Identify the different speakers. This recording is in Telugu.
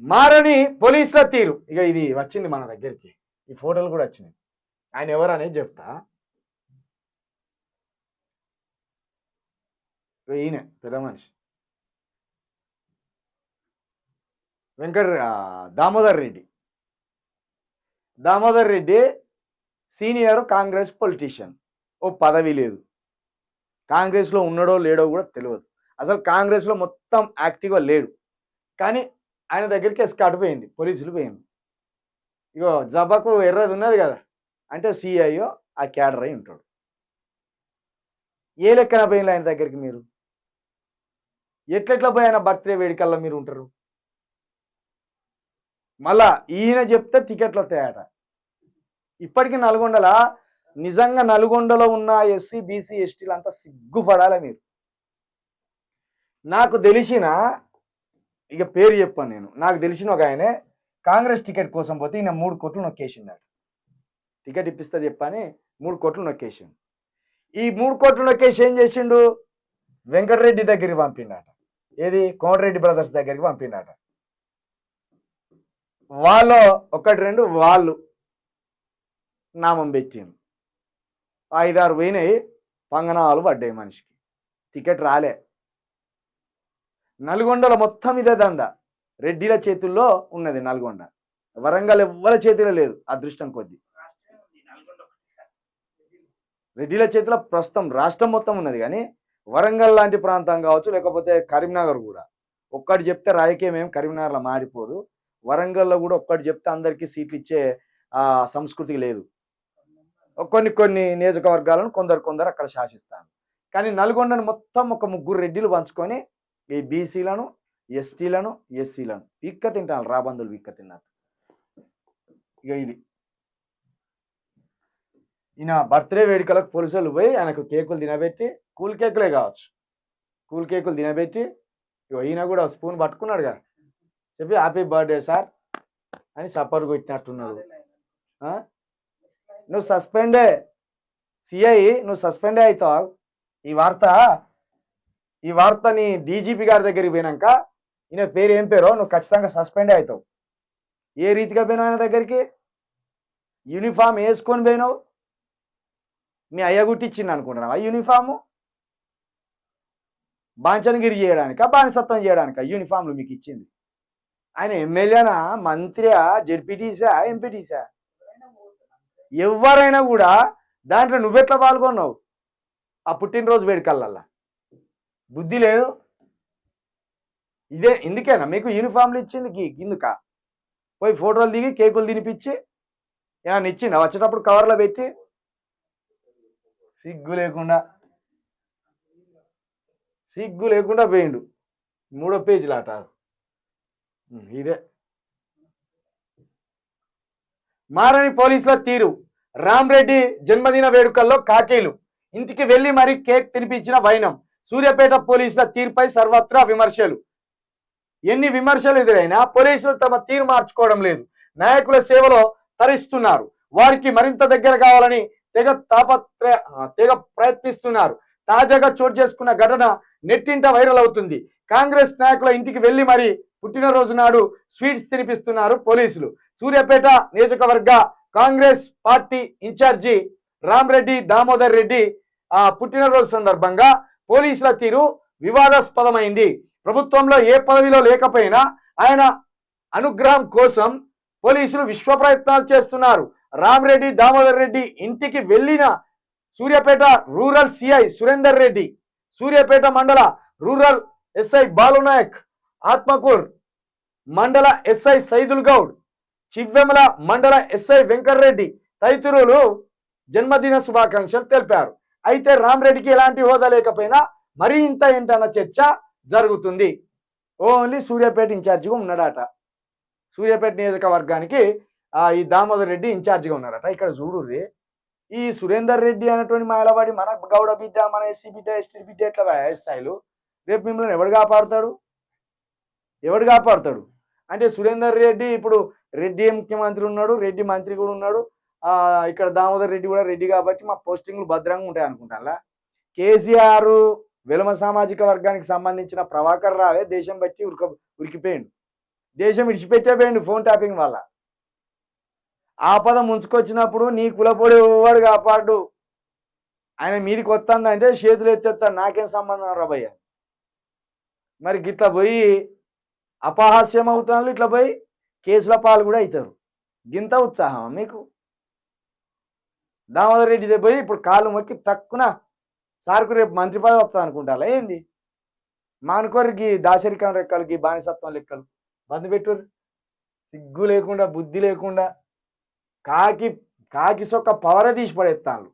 Speaker 1: మారని పోలీసుల తీరు. ఇక ఇది వచ్చింది మన దగ్గరికి. ఈ ఫోటోలు కూడా వచ్చినాయి. ఆయన ఎవరు అనేది చెప్తా. ఇగో ఈయన పెద్ద మనిషి. Venkata Damodar Reddy. Damodar Reddy senior Congress politician. ఓ పదవి లేదు. కాంగ్రెస్లో ఉన్నాడో లేడో కూడా తెలియదు అసలు కాంగ్రెస్లో మొత్తం యాక్టివ్గా లేడు. కానీ ఆయన దగ్గరికి ఎస్కాట్ పోయింది పోలీసులు పోయింది ఇగో జబాకు ఎర్రది ఉన్నది కదా అంటే సిఐఓ ఆ క్యాడర్ అయి ఉంటాడు. ఏ లెక్కన పోయింది ఆయన దగ్గరికి మీరు? ఎట్లెట్లా పోయి ఆయన బర్త్డే వేడుకల్లో మీరు ఉంటారు? మళ్ళా ఈయన చెప్తే టికెట్లు వస్తాయట. ఇప్పటికీ నల్గొండల నిజంగా నల్గొండలో ఉన్న ఎస్సీ బీసీ ఎస్టీలు అంతా సిగ్గుపడాలి మీరు. నాకు తెలిసిన ఇక పేరు చెప్పాను నేను. నాకు తెలిసిన ఒక ఆయనే కాంగ్రెస్ టికెట్ కోసం పోతే ఈయన మూడు కోట్లు నొక్కేసిండాడు టికెట్ ఇప్పిస్తే చెప్పని మూడు కోట్లు నొక్కేసిండు. ఈ మూడు కోట్లు నొక్కేసి ఏం చేసిండు? వెంకటరెడ్డి దగ్గరికి పంపిండట. ఏది? కోమటిరెడ్డి బ్రదర్స్ దగ్గరికి పంపిండట. వాళ్ళు ఒకటి రెండు వాళ్ళు నామం పెట్టిండు ఐదారు పోయినాయి పంగనాలు పడ్డాయి మనిషికి. టికెట్ రాలే. నల్గొండలో మొత్తం ఇదే దంద రెడ్డిల చేతుల్లో ఉన్నది నల్గొండ. వరంగల్ ఎవ్వరి చేతిలో లేదు అదృష్టం కొద్ది. రెడ్డిల చేతిలో ప్రస్తుతం రాష్ట్రం మొత్తం ఉన్నది కానీ వరంగల్ లాంటి ప్రాంతం కావచ్చు లేకపోతే కరీంనగర్ కూడా. ఒక్కటి చెప్తే రాజకీయం ఏం కరీంనగర్లో మాడిపోదు వరంగల్లో కూడా ఒక్కటి చెప్తే అందరికీ సీట్లు ఇచ్చే సంస్కృతి లేదు. కొన్ని కొన్ని నియోజకవర్గాలను కొందరు కొందరు అక్కడ శాసిస్తాను కానీ నల్గొండను మొత్తం ఒక ముగ్గురు రెడ్డిలు పంచుకొని ఈ బీసీలను ఎస్టీలను ఎస్సీలను. విక్క తింటాను రాబందులు విక్క తిన్నారు ఇక ఇది. ఈయన బర్త్డే వేడుకలకు పోలీసులు పోయి ఆయనకు కేకులు తినబెట్టి కూల్ కేకులే కావచ్చు. కూల్ కేకులు తినబెట్టి ఇగో ఈయన కూడా స్పూన్ పట్టుకున్నాడు కదా. చెప్పి హ్యాపీ బర్త్డే సార్ అని సపోర్ట్ కొట్టినట్టున్నాడు నువ్వు సస్పెండే సిఐ నువ్వు సస్పెండే అవుతావు. ఈ వార్త ఈ వార్తని డీజీపీ గారి దగ్గరికి పోయినాక ఈయన పేరు ఏం పేరో నువ్వు ఖచ్చితంగా సస్పెండ్ అవుతావు. ఏ రీతిగా పోయినావు ఆయన దగ్గరికి? యూనిఫామ్ వేసుకొని పోయినావు. మీ అయ్య గుట్టిచ్చింది అనుకుంటున్నావా? యూనిఫాము? బాంచనగిరి చేయడానిక? బానిసత్వం చేయడానిక? యూనిఫామ్లు మీకు ఇచ్చింది. ఆయన ఎమ్మెల్యేనా? మంత్రియా? జడ్పీటీసా ఎంపీటీసా ఎవరైనా కూడా దాంట్లో నువ్వెట్లా పాల్గొన్నావు? ఆ పుట్టినరోజు వేడుకల్లల్లా బుద్ధి లేదు. ఇదే ఇందుకేనా మీకు యూనిఫామ్లు ఇచ్చింది గి- ఇందుక పోయి ఫోటోలు దిగి కేకులు తినిపించి ఏమైనా ఇచ్చింది వచ్చేటప్పుడు కవర్లో పెట్టి? సిగ్గు లేకుండా. సిగ్గు లేకుండా పోయిండు. మూడో పేజీలు ఆట. ఇదే. మారని పోలీసుల తీరు. రామ్రెడ్డి జన్మదిన వేడుకల్లో కాకీలు. ఇంటికి వెళ్ళి మరి కేక్ తినిపించిన వైనం. సూర్యాపేట పోలీసుల తీరుపై సర్వత్రా విమర్శలు. ఎన్ని విమర్శలు ఎదురైనా పోలీసులు తమ తీరు మార్చుకోవడం లేదు. నాయకుల సేవలో తరిస్తున్నారు. వారికి మరింత దగ్గర కావాలని తెగ తాపత్ర తెగ ప్రయత్నిస్తున్నారు. తాజాగా చోటు చేసుకున్న ఘటన నెట్టింట వైరల్ అవుతుంది. కాంగ్రెస్ నాయకుల ఇంటికి వెళ్ళి మరి పుట్టినరోజు నాడు స్వీట్స్ తినిపిస్తున్నారు పోలీసులు. సూర్యాపేట నియోజకవర్గ కాంగ్రెస్ పార్టీ ఇన్ఛార్జి రామ్రెడ్డి దామోదర్ రెడ్డి ఆ పుట్టినరోజు సందర్భంగా పోలీసుల తీరు వివాదాస్పదమైంది. ప్రభుత్వంలో ఏ పదవిలో లేకపోయినా ఆయన అనుగ్రహం కోసం పోలీసులు విశ్వ ప్రయత్నాలు చేస్తున్నారు. రామరెడ్డి దామోదర్ రెడ్డి ఇంటికి వెళ్ళిన సూర్యాపేట రూరల్ సిఐ సురేందర్ రెడ్డి సూర్యాపేట మండల రూరల్ ఎస్ఐ బాలునాయక్ ఆత్మకూర్ మండల ఎస్ఐ సైదుల్ గౌడ్ చివ్వెమల మండల ఎస్ఐ వెంకటరెడ్డి తదితరులు జన్మదిన శుభాకాంక్షలు తెలిపారు. అయితే రామరెడ్డికి ఎలాంటి హోదా లేకపోయినా మరీ ఇంత ఏంటన్న చర్చ జరుగుతుంది. ఓన్లీ సూర్యాపేట ఇన్ఛార్జిగా ఉన్నాడట. సూర్యాపేట నియోజకవర్గానికి ఈ దామోదర్ రెడ్డి ఇన్ఛార్జిగా ఉన్నారట ఇక్కడ చూడుర్రి ఈ సురేందర్ రెడ్డి అనేటువంటి మాయలవాడి మన గౌడ బిడ్డ మన ఎస్సీ బిడ్డ ఎస్టీ బిడ్డ ఎట్లా స్థాయిలు? రేపు మిమ్మల్ని ఎవడు కాపాడుతాడు? ఎవడు కాపాడుతాడు? అంటే సురేందర్ రెడ్డి ఇప్పుడు రెడ్డి ముఖ్యమంత్రి ఉన్నాడు రెడ్డి మంత్రి కూడా ఉన్నాడు. ఇక్కడ దామోదర్ రెడ్డి కూడా రెడ్డి కాబట్టి మా పోస్టింగ్లు భద్రంగా ఉంటాయి అనుకుంటా కేసీఆర్ విలమ సామాజిక వర్గానికి సంబంధించిన ప్రభాకర్ రావే దేశం బట్టి ఉరిక ఉరికిపోయిండు. దేశం విడిచిపెట్టేపోయిండు ఫోన్ ట్యాపింగ్ వల్ల. ఆపద ముంచుకొచ్చినప్పుడు నీ కులపొడి వాడు కాపాడు? ఆయన మీదికి వస్తుందంటే చేతులు ఎత్తేస్తాడు నాకేం సంబంధం రాబయ్య మరి గిట్లా పోయి అపహాస్యం అవుతున్నారు ఇట్లా పోయి కేసుల పాలు కూడా అవుతారు గింత ఉత్సాహం మీకు? దామోదర్ రెడ్డి పోయి ఇప్పుడు కాలు మొక్కి తక్కువ సార్కు రేపు మంత్రి పదవి వస్తుంది అనుకుంటారా? ఏంది? మానుకోరికి దాశరికం రెక్కలకి బానిసత్వం లెక్కలు. బంద్ పెట్టురు సిగ్గు లేకుండా బుద్ధి లేకుండా కాకి కాకి సొక్క పవర తీసి పడేస్తాను